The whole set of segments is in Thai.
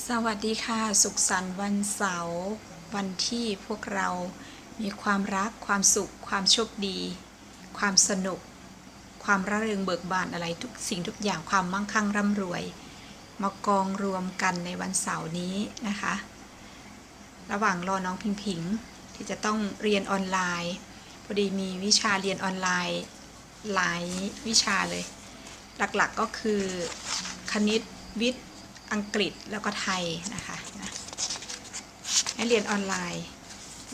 สวัสดีค่ะ สุขสันต์วันเสาร์วันที่พวกเรามีความรักความสุข ความโชคดี ความสนุก ความร่าเริงเบิกบานอะไรทุกสิ่งทุกอย่างความมั่งคั่งร่ำรวย มากองรวมกันในวันเสาร์นี้นะคะ ระหว่างรอน้องพิงพิงที่จะต้องเรียนออนไลน์พอดีมีวิชาเรียนออนไลน์หลายวิชาเลย หลักๆก็คือคณิตวิทย์ อังกฤษแล้วก็ไทยนะคะนะให้เรียนออนไลน์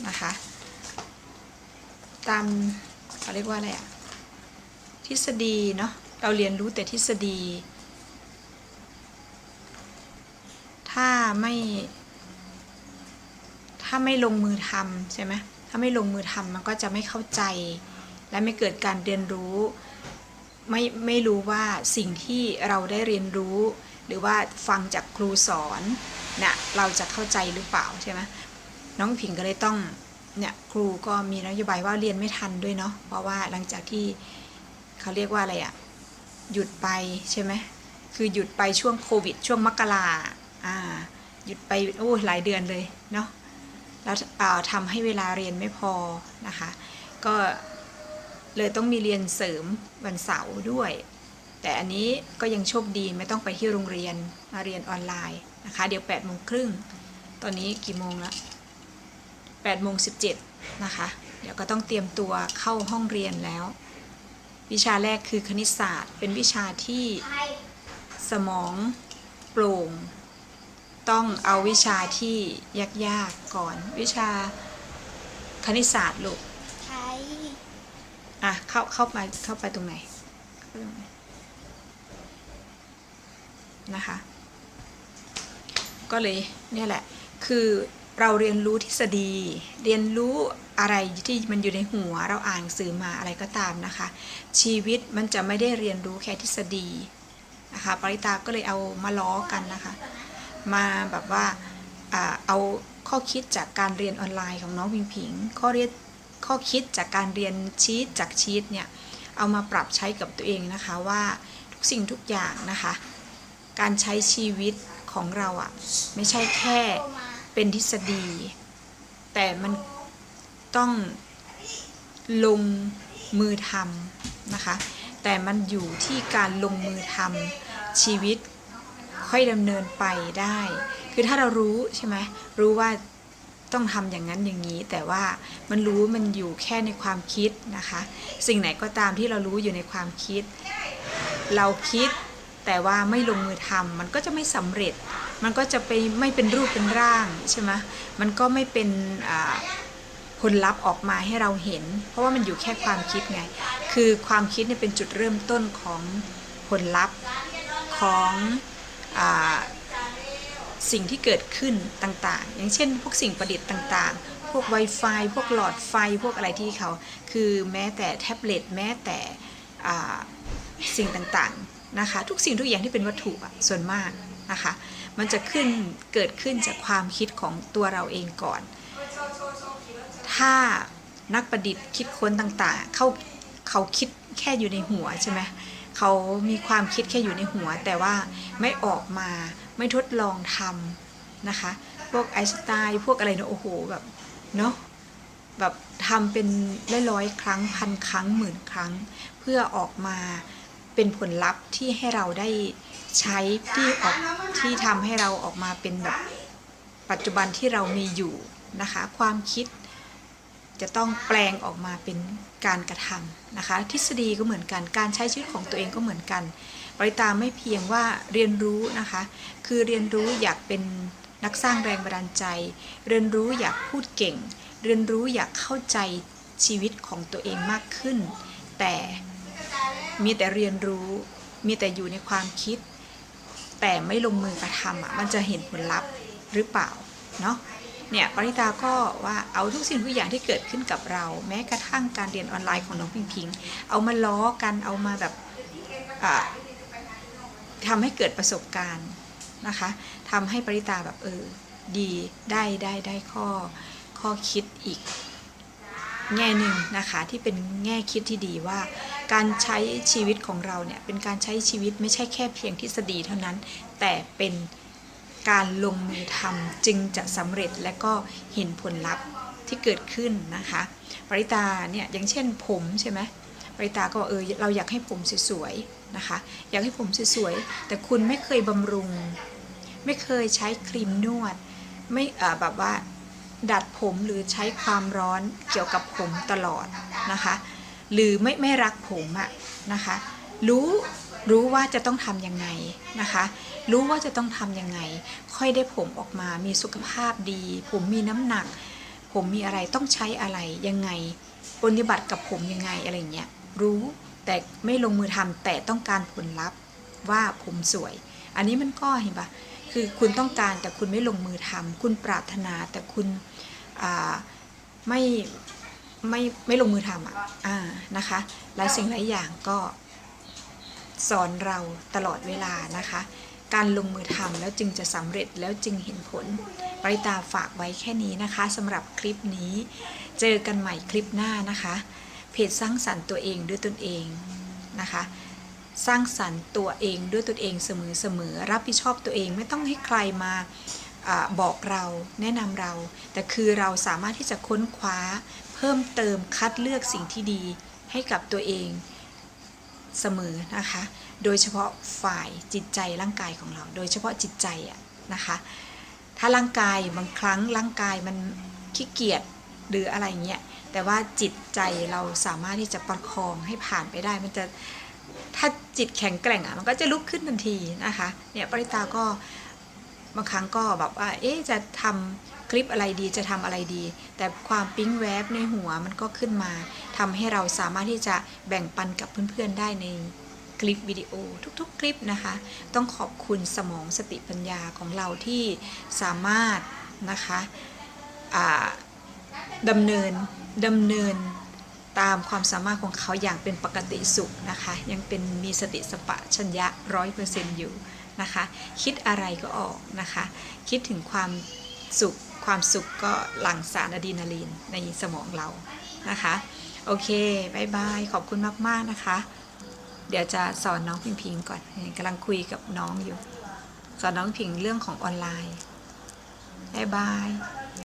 นะคะ ตามเขาเรียกว่าอะไรอะทฤษฎีเนาะเราเรียนรู้แต่ทฤษฎี ถ้าไม่ถ้าไม่ลงมือทำใช่ไหมถ้าไม่ลงมือทำมันก็จะไม่เข้าใจ และไม่เกิดการเรียนรู้ ไม่ไม่รู้ว่าสิ่งที่เราได้เรียนรู้ หรือว่าฟังจากครูสอนเนี่ยเราจะเข้าใจหรือเปล่าใช่ไหมน้องผิงก็เลยต้องเนี่ยครูก็มีนโยบายว่าเรียนไม่ทันด้วยเนาะเพราะว่าหลังจากที่เขาเรียกว่าอะไรอะหยุดไปใช่ไหมคือหยุดไปช่วงโควิด ช่วงมกราอ่าหยุดไปโอ้หลายเดือนเลยเนาะแล้วอ่าทำให้เวลาเรียนไม่พอนะคะ ก็เลยต้องมีเรียนเสริมวันเสาร์ด้วย แต่อันนี้ก็ยังโชคดีไม่ต้องไปที่โรงเรียนมาเรียนออนไลน์นะคะ เดี๋ยว8ปดโมงครึ่งตอนนี้กี่โมงละ8ปดโมงสินะคะ เดี๋ยวก็ต้องเตรียมตัวเข้าห้องเรียนแล้ว วิชาแรกคือคณิตศาสตร์ เป็นวิชาที่สมองโปร่ง ต้องเอาวิชาที่ยากๆก่อน วิชาคณิตศาสตร์ลูกใช้อะเข้าเข้าไปเข้าไปตรงไหนเข้าไปตรงไหน นะคะ ก็เลยเนี่ยแหละ คือเราเรียนรู้ทฤษฎี เรียนรู้อะไรที่มันอยู่ในหัว เราอ่านสื่อมาอะไรก็ตามนะคะ ชีวิตมันจะไม่ได้เรียนรู้แค่ทฤษฎีนะคะปริตาก็เลยเอามาล้อกันนะคะ มาแบบว่าอ่าเอาข้อคิดจากการเรียนออนไลน์ของน้องพิงพิงข้อเรียนข้อคิดจากการเรียนชีตจากชีตเนี่ยเอามาปรับใช้กับตัวเองนะคะว่าทุกสิ่งทุกอย่างนะคะ การใช้ชีวิตของเราอะ่ะ ไม่ใช่แค่เป็นทฤษฎี แต่มันต้องลงมือทำนะคะ แต่มันอยู่ที่การลงมือทำชีวิตค่อยดำเนินไปได้ คือถ้าเรารู้ใช่ไหมรู้ว่าต้องทำอย่างนั้นอย่างนี้ แต่ว่ามันรู้มันอยู่แค่ในความคิดนะคะ สิ่งไหนก็ตามที่เรารู้อยู่ในความคิด เราคิด แต่ว่าไม่ลงมือทำมันก็จะไม่สำเร็จ มันก็จะไปไม่เป็นรูปเป็นร่างใช่ไหมมันก็ไม่เป็นผลลัพธ์ออกมาให้เราเห็น เพราะว่ามันอยู่แค่ความคิดไง คือความคิดเนี่ยเป็นจุดเริ่มต้นของผลลัพธ์ของอสิ่งที่เกิดขึ้นต่างๆ อย่างเช่น พวกสิ่งประดิษฐ์ต่างๆ พวก Wi-Fi พวกหลอดไฟ พวกอะไรที่เขา คือแม้แต่แท็บเล็ต แม้แต่สิ่งต่างๆ นะคะ ทุกสิ่งทุกอย่างที่เป็นวัตถุอะส่วนมากนะคะ มันจะขึ้นเกิดขึ้นจากความคิดของตัวเราเองก่อน ถ้านักประดิษฐ์คิดค้นต่างๆ เขาเขาคิดแค่อยู่ในหัวใช่ไหมเขามีความคิดแค่อยู่ในหัว แต่ว่าไม่ออกมาไม่ทดลองทำนะคะ พวกไอน์สไตน์พวกอะไรเนอะโอ้โหแบบเนาะแบบทำเป็นร้อยๆครั้งพันครั้งหมื่นครั้ง เพื่อออกมา เป็นผลลัพธ์ที่ให้เราได้ใช้ที่ออกที่ทำให้เราออกมาเป็นแบบปัจจุบันที่เรามีอยู่นะคะ ความคิดจะต้องแปลงออกมาเป็นการกระทำนะคะ ทฤษฎีก็เหมือนกันการใช้ชีวิตของตัวเองก็เหมือนกันปริตาไม่เพียงว่าเรียนรู้นะคะ คือเรียนรู้อยากเป็นนักสร้างแรงบันดาลใจ เรียนรู้อยากพูดเก่ง เรียนรู้อยากเข้าใจชีวิตของตัวเองมากขึ้น แต่ มีแต่เรียนรู้ มีแต่อยู่ในความคิด แต่ไม่ลงมือกระทำอะมันจะเห็นผลลัพธ์หรือเปล่าเนาะเนี่ยปริตาก็ว่าเอาทุกสิ่งทุกอย่างที่เกิดขึ้นกับเรา แม้กระทั่งการเรียนออนไลน์ของน้องพิงพิง เอามาล้อกันเอามาแบบอ่าทำให้เกิดประสบการณ์นะคะทำให้ปริตาแบบเออดีได้ได้ได้ข้อข้อคิดอีก แง่หนึ่งนะคะที่เป็นแง่คิดที่ดีว่า การใช้ชีวิตของเราเนี่ยเป็นการใช้ชีวิตไม่ใช่แค่เพียงทฤษฎีเท่านั้น แต่เป็นการลงมือทำจึงจะสำเร็จและก็เห็นผลลัพธ์ที่เกิดขึ้นนะคะปริตาเนี่ยอย่างเช่นผมใช่ไหมปริตาก็บอกเออเราอยากให้ผมสวยๆนะคะ อยากให้ผมสวยๆแต่คุณไม่เคยบำรุง ไม่เคยใช้ครีมนวด ไม่เอ่อแบบว่า ดัดผมหรือใช้ความร้อนเกี่ยวกับผมตลอดนะคะ หรือไม่ไม่รักผมอะนะคะ รู้รู้ว่าจะต้องทำยังไงนะคะ รู้ว่าจะต้องทำยังไง ค่อยได้ผมออกมามีสุขภาพดี ผมมีน้ำหนัก ผมมีอะไรต้องใช้อะไรยังไง ปฏิบัติกับผมยังไงอะไรเงี้ยรู้แต่ไม่ลงมือทำแต่ต้องการผลลัพธ์ว่าผมสวย อันนี้มันก็เห็นปะ คือคุณต้องการแต่คุณไม่ลงมือทำคุณปรารถนาแต่คุณไม่ไม่ไม่ลงมือทำอะอ่านะคะหลายสิ่งหลายอย่างก็สอนเราตลอดเวลานะคะ การลงมือทำแล้วจึงจะสำเร็จแล้วจึงเห็นผล ปริตาฝากไว้แค่นี้นะคะสำหรับคลิปนี้ เจอกันใหม่คลิปหน้านะคะ เพจสร้างสรรค์ตัวเองด้วยตนเองนะคะ สร้างสรรค์ตัวเองด้วยตนเองเสมอๆรับผิดชอบตัวเองไม่ต้องให้ใครมาอาบอกเราแนะนำเรา แต่คือเราสามารถที่จะค้นคว้า เพิ่มเติมคัดเลือกสิ่งที่ดีให้กับตัวเองเสมอนะคะ โดยเฉพาะฝ่ายจิตใจร่างกายของเรา โดยเฉพาะจิตใจอะนะคะ ถ้าร่างกายบางครั้งร่างกายมันขี้เกียจหรืออะไรเงี้ย แต่ว่าจิตใจเราสามารถที่จะประคองให้ผ่านไปได้ มันจะ ถ้าจิตแข็งแกร่งอะมันก็จะลุกขึ้นทันทีนะคะเนี่ยปริตาก็บางครั้งก็แบบว่าเอ๊จะทำคลิปอะไรดีจะทำอะไรดี แต่ความปิ๊งแวบในหัวมันก็ขึ้นมาทำให้เราสามารถที่จะแบ่งปันกับเพื่อนๆได้ในคลิปวิดีโอทุกๆ คลิปนะคะ ต้องขอบคุณสมองสติปัญญาของเราที่สามารถนะคะดำเนินดำเนิน ตามความสามารถของเขาอย่างเป็นปกติสุขนะคะ ยังเป็นมีสติสปะชัญญะร้อยเปอร์เซนต์อยู่นะคะ คิดอะไรก็ออกนะคะ คิดถึงความสุขความสุขก็หลั่งสารอะดรีนาลีนในสมองเรานะคะ โอเคบายบายขอบคุณมากๆนะคะ เดี๋ยวจะสอนน้องพิงพิงก่อนกำลังคุยกับน้องอยู่ สอนน้องพิงเรื่องของออนไลน์บายบาย